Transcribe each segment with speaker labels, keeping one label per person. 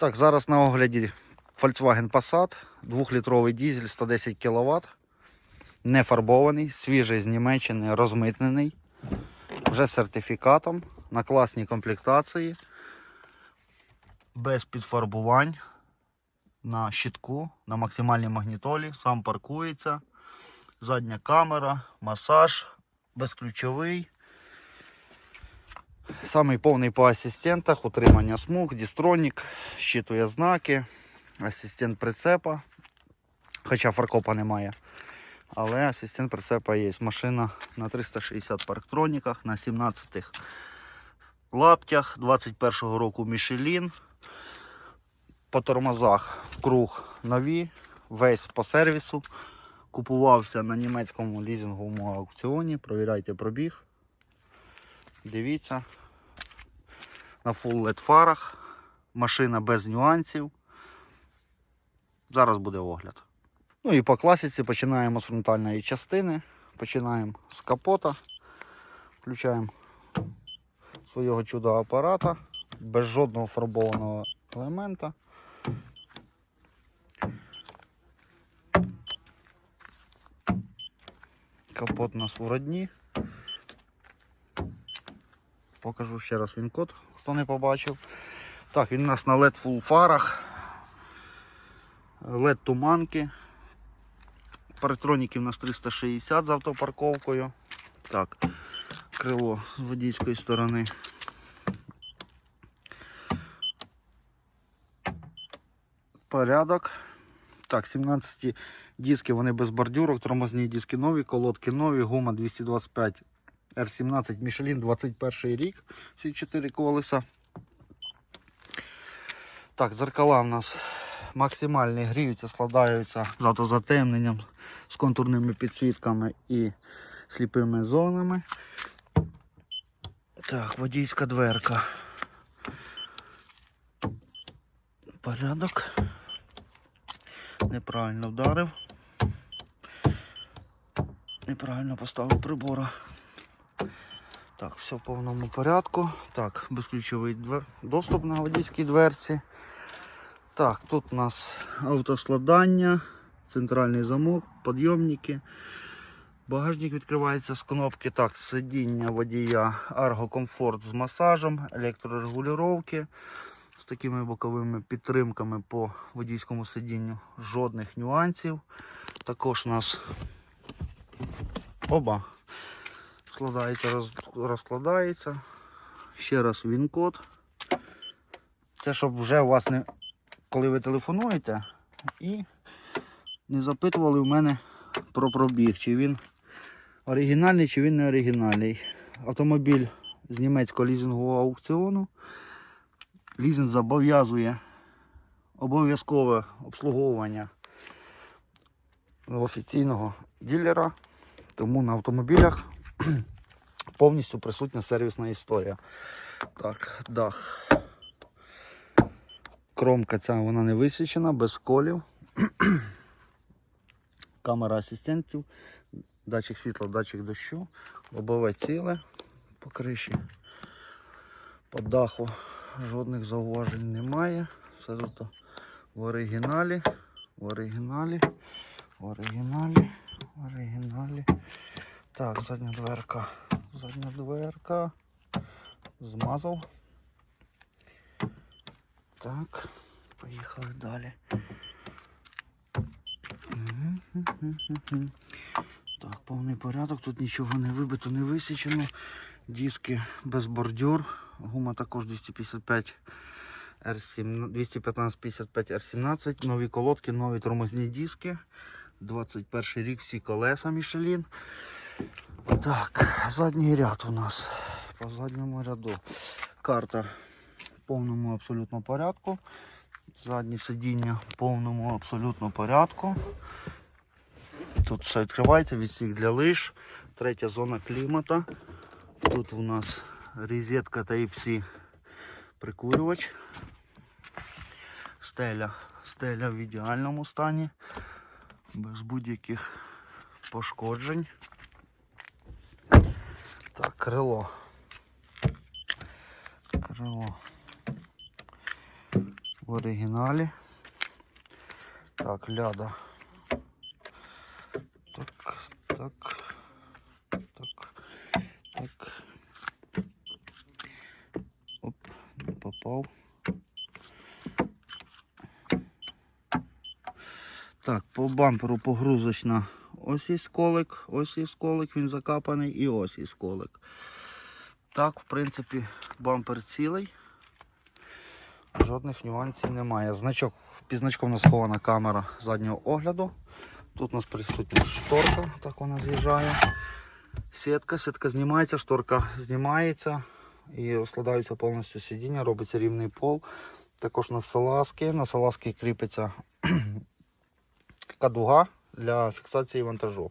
Speaker 1: Так, зараз на огляді Volkswagen Passat, 2-літровий дізель 110 кВт. Не фарбований, свіжий з Німеччини, розмитнений. Вже з сертифікатом на класній комплектації. Без підфарбувань. На щитку, на максимальній магнітолі, сам паркується. Задня камера, масаж, безключовий. Самий повний по асистентах, утримання смуг, дістронік, щитує знаки, асистент прицепа. Хоча фаркопа немає. Але асистент прицепа є. Машина на 360 парктроніках, на 17 лаптях 21-го року Мішелін. По тормозах круг нові, весь по сервісу. Купувався на німецькому лізинговому аукціоні. Провіряйте пробіг. Дивіться. На LED фарах. Машина без нюансів. Зараз буде огляд. Ну і по класіці починаємо з фронтальної частини. Починаємо з капота. Включаємо свого чудо апарата без жодного фарбованого елемента. Капот у нас в родні. Покажу ще раз він код, хто не побачив. Так, він у нас на LED full фарах. LED туманки. Паратроніки у нас 360 з автопарковкою. Так, крило з водійської сторони. Порядок. Так, 17 диски, вони без бордюрок, тормозні диски нові, колодки нові, гума 225 R17 Michelin 21 рік. Ці 4 колеса. Так, зеркала у нас максимальні гріються, складаються з автозатемненням, з контурними підсвітками і сліпими зонами. Так, водійська дверка. Порядок. Неправильно вдарив. Неправильно поставив прибора. Так, все в повному порядку. Так, безключовий двер... доступ на водійській дверці. Так, тут у нас автоскладання, центральний замок, підйомники. Багажник відкривається з кнопки. Так, сидіння водія Comfort з масажем, електрорегулювання. З такими боковими підтримками по водійському сидінню. Жодних нюансів. Також у нас оба складається, роз, розкладається. Ще раз він-код. Це щоб вже вас не коли ви телефонуєте і не запитували в мене про пробіг, чи він оригінальний, чи він не оригінальний. Автомобіль з німецького лізингового аукціону. Лізинг зобов'язує обов'язкове обслуговування офіційного дилера, тому на автомобілях повністю присутня сервісна історія. Так, дах. Кромка ця вона не висічена, без колів. Камера асистентів, датчик світла, датчик дощу, лобове ціле по криші. По даху жодних зауважень немає. Все тут в оригіналі, в оригіналі, в оригіналі. Так, задня дверка. Задня дверка. Змазав. Так, поїхали далі. Так, повний порядок, тут нічого не вибито, не висічено. Диски без бордюр. Гума також 255 R7, 215-55 R17. Нові колодки, нові тормозні диски. 21 рік всі колеса Мішелін. Так, задній ряд у нас. По задньому ряду. Карта в повному абсолютно порядку. Задні сидіння в повному абсолютно порядку. Тут все відкривається, відсік для лиш. Третя зона клімата. Тут у нас розетка Type-C прикурювач. Стеля. Стеля в ідеальному стані. Без будь-яких пошкоджень. Так, крило. Крило. в оригіналі. Так, ляда. Так, так, так, так. Оп, не попав. Так, по бамперу погрузочна. Ось є сколик, ось є сколик, він закапаний і ось є сколик. Так, в принципі, бампер цілий. Жодних нюансів немає. Значок, під значком у нас схована камера заднього огляду. Тут у нас присутня шторка, так вона з'їжджає. Сітка, сітка знімається, шторка знімається і розкладаються повністю сидіння, робиться рівний пол. Також на салазки. На салазки кріпиться кадуга для фіксації вантажу.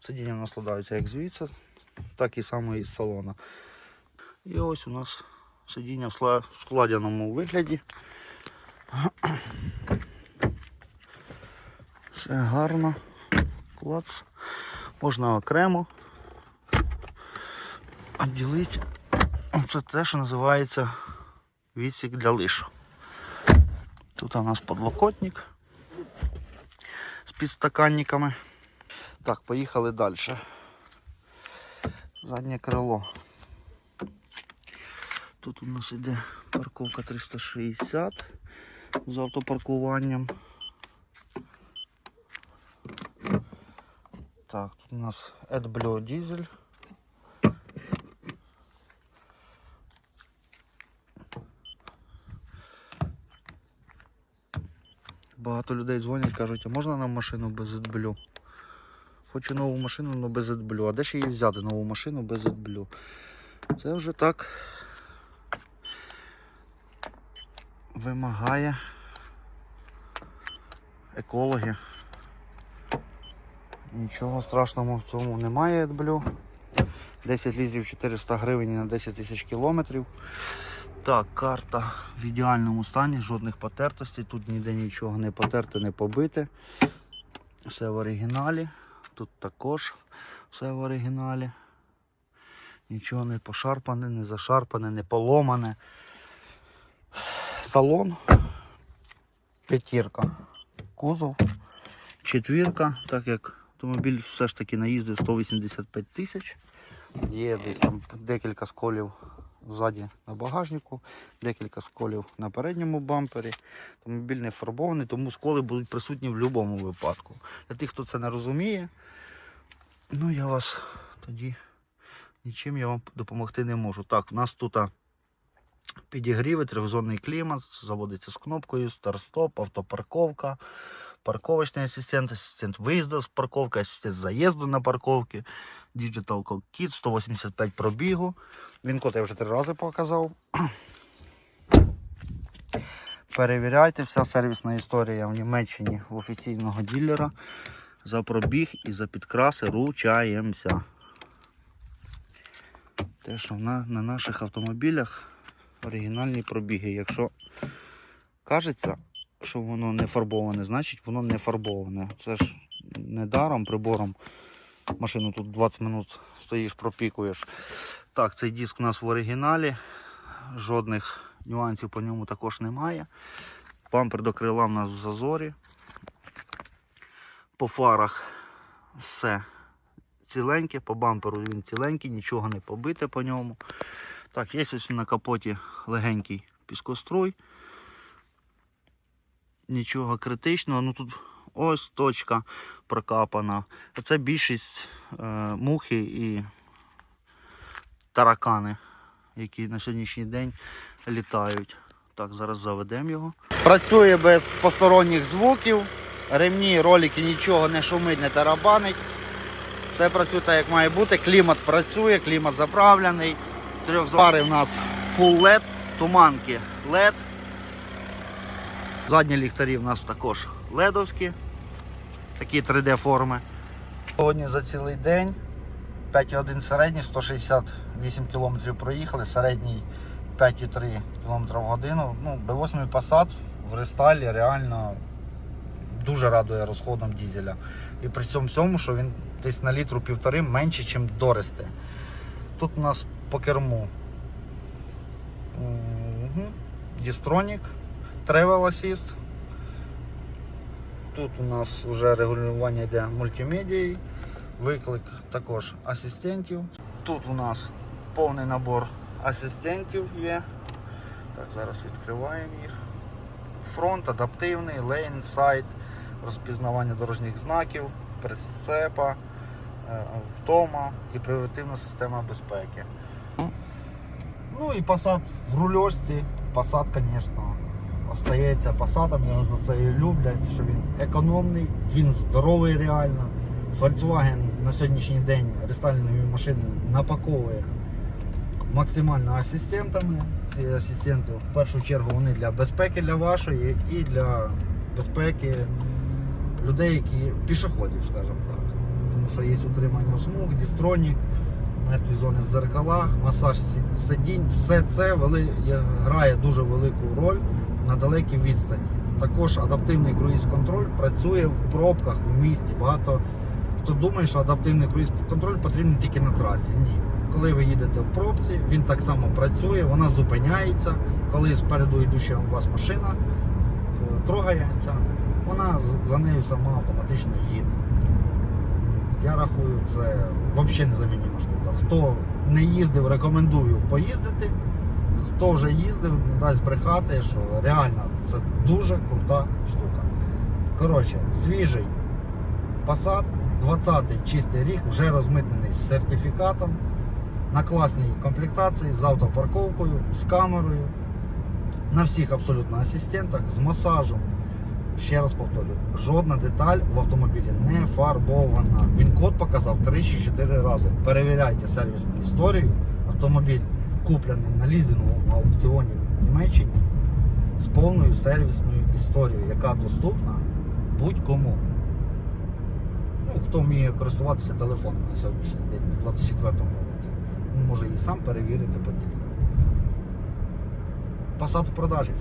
Speaker 1: Сидіння наскладаються як звідси, так і саме із салона. І ось у нас сидіння в складеному вигляді. Все гарно. Клац. Можна окремо відділити. Це те, що називається відсік для лиш. Тут у нас подлокотник підстаканниками. Так, поїхали далі. Заднє крило. Тут у нас іде парковка 360 з автопаркуванням. Так, тут у нас AdBlue дизель. Багато людей дзвонять, кажуть, а можна нам машину без AdBlue? Хочу нову машину, але без AdBlue. А де ж її взяти нову машину без AdBlue? Це вже так вимагає екологи. Нічого страшного в цьому немає AdBlue. 10 літрів 400 гривень на 10 тисяч кілометрів. Так, карта в ідеальному стані, жодних потертостей, тут ніде нічого не потерте, не побите. Все в оригіналі. Тут також все в оригіналі. Нічого не пошарпане, не зашарпане, не поломане. Салон. П'ятірка. Кузов. Четвірка, так як автомобіль все ж таки наїздив 185 тисяч. Є десь там декілька сколів ззаді на багажнику, декілька сколів на передньому бампері. Автомобіль не фарбований, тому сколи будуть присутні в будь-якому випадку. Для тих, хто це не розуміє, ну я вас тоді нічим я вам допомогти не можу. Так, в нас тут підігріви, трьохзонний клімат, заводиться з кнопкою, старт-стоп, автопарковка, парковочний асистент, асистент виїзду з парковки, асистент заїзду на парковки, Digital Cockpit, 185 пробігу. Він код я вже три рази показав. Перевіряйте, вся сервісна історія в Німеччині в офіційного ділера. За пробіг і за підкраси ручаємося. Те, що на, на наших автомобілях оригінальні пробіги. Якщо кажеться, що воно не фарбоване, значить воно не фарбоване. Це ж не даром, прибором. Машину тут 20 минут стоїш, пропікуєш. Так, цей диск у нас в оригіналі. Жодних нюансів по ньому також немає. Бампер до крила в нас в зазорі. По фарах все ціленьке, по бамперу він ціленький, нічого не побите по ньому. Так, є ось на капоті легенький піскоструй. Нічого критичного. Ну тут ось точка прокапана. Це більшість е, мухи і таракани, які на сьогоднішній день літають. Так, зараз заведемо його. Працює без посторонніх звуків. Ремні, ролики нічого не шумить, не тарабанить. Все працює так, як має бути. Клімат працює, клімат заправлений. Трьох пари в нас full LED, туманки LED. Задні ліхтарі в нас також ледовські, такі 3D форми. Сьогодні за цілий день 5,1 середній, 168 км проїхали, середній 5,3 км в годину. Ну, B8 Passat в рестайлі реально дуже радує розходом дізеля. І при цьому всьому, що він десь на літру півтори менше, ніж Доресте. Тут у нас по керму Дістронік Travel Assist. Тут у нас вже регулювання йде мультимедії, виклик також асистентів. Тут у нас повний набор асистентів є. Так, зараз відкриваємо їх. Фронт адаптивний, лейн, сайт, розпізнавання дорожніх знаків, прицепа, е, втома і превентивна система безпеки. Ну і Passat в рульошці. Passat, звісно, остається Passatом, його за це і люблять, що він економний, він здоровий реально. Volkswagen на сьогоднішній день рестайлінгові машини напаковує максимально асистентами. Ці асистенти в першу чергу вони для безпеки для вашої і для безпеки людей, які пішоходів, скажімо так. Тому що є утримання смуг, дістронік, мертві зони в зеркалах, масаж сидінь, все це вели, грає дуже велику роль на далекій відстані. Також адаптивний круїз-контроль працює в пробках в місті. Багато хто думає, що адаптивний круїз-контроль потрібен тільки на трасі. Ні. Коли ви їдете в пробці, він так само працює, вона зупиняється. Коли спереду йдуща у вас машина е, трогається, вона за нею сама автоматично їде. Я рахую, це взагалі незамінна штука. Хто не їздив, рекомендую поїздити. Хто вже їздив, не дасть брехати, що реально це дуже крута штука. Коротше, свіжий Passat, 20-й чистий рік, вже розмитнений з сертифікатом, на класній комплектації, з автопарковкою, з камерою, на всіх абсолютно асистентах, з масажем. Ще раз повторюю, жодна деталь в автомобілі не фарбована. Він код показав 3-4 рази. Перевіряйте сервісну історію. Автомобіль куплений на лізинговому аукціоні в Німеччині з повною сервісною історією, яка доступна будь-кому. Ну, хто вміє користуватися телефоном на сьогоднішній день, в 24-му році, він може і сам перевірити поділення. Пасад в продажі.